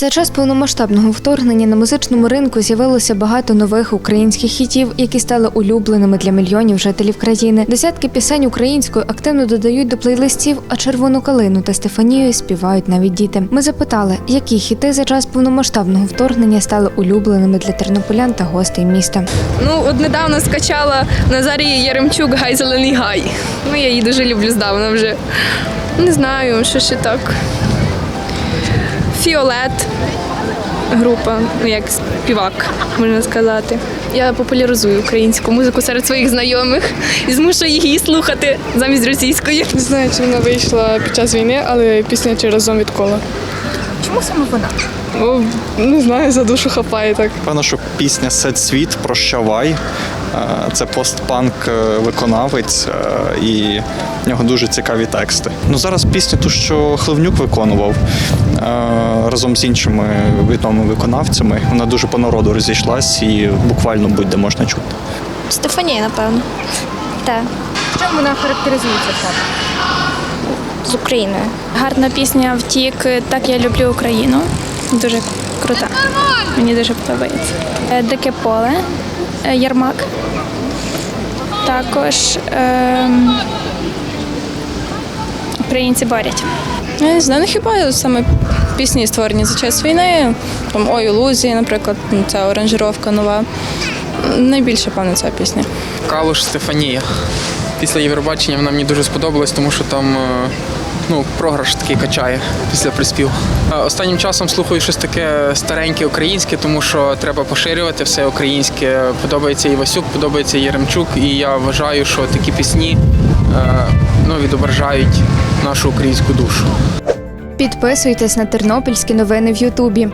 За час повномасштабного вторгнення на музичному ринку з'явилося багато нових українських хітів, які стали улюбленими для мільйонів жителів країни. Десятки пісень українською активно додають до плейлистів, а червону калину та Стефанію співають навіть діти. Ми запитали, які хіти за час повномасштабного вторгнення стали улюбленими для тернополян та гостей міста. Ну, от недавно скачала Назарії Яремчук Гай Зелений Гай. Ну, я її дуже люблю здавна вже. Не знаю, що ще так. Фіолет група, ну як співак, можна сказати. Я популяризую українську музику серед своїх знайомих і змушую їх її слухати замість російської. Не знаю, чи вона вийшла під час війни, але пісня чи разом від кола. Чому саме вона? Ну, не знаю, за душу хапає так. Певно, що пісня Сет світ Прощавай. Е, Це постпанк е, виконавець, е, і в нього дуже цікаві тексти. Ну зараз пісню, ту, що Хливнюк виконував разом з іншими відомими виконавцями. Вона дуже по народу розійшлась і буквально будь-де можна чути. Стефанія, напевно. Так, Чим вона характеризується з Україною. Гарна пісня втік. Так я люблю Україну. Дуже крута. Мені дуже подобається. Дике поле, Ярмак. Також е, українці борять. Я не знаю, ну хіба саме пісні створені за час війни. Там Ой, Лузі, наприклад, ну, ця оранжировка нова. Найбільше, певно, ця пісня. Калуш Стефанія. Після Євробачення вона мені дуже сподобалась, тому що там е, ну, програш такий качає після приспіву. Е, Останнім часом слухаю щось таке стареньке українське, тому що треба поширювати все українське. Подобається і Васюк, подобається і Яремчук, і я вважаю, що такі пісні е, ну, відображають нашу українську душу. Підписуйтесь на тернопільські новини в Ютубі.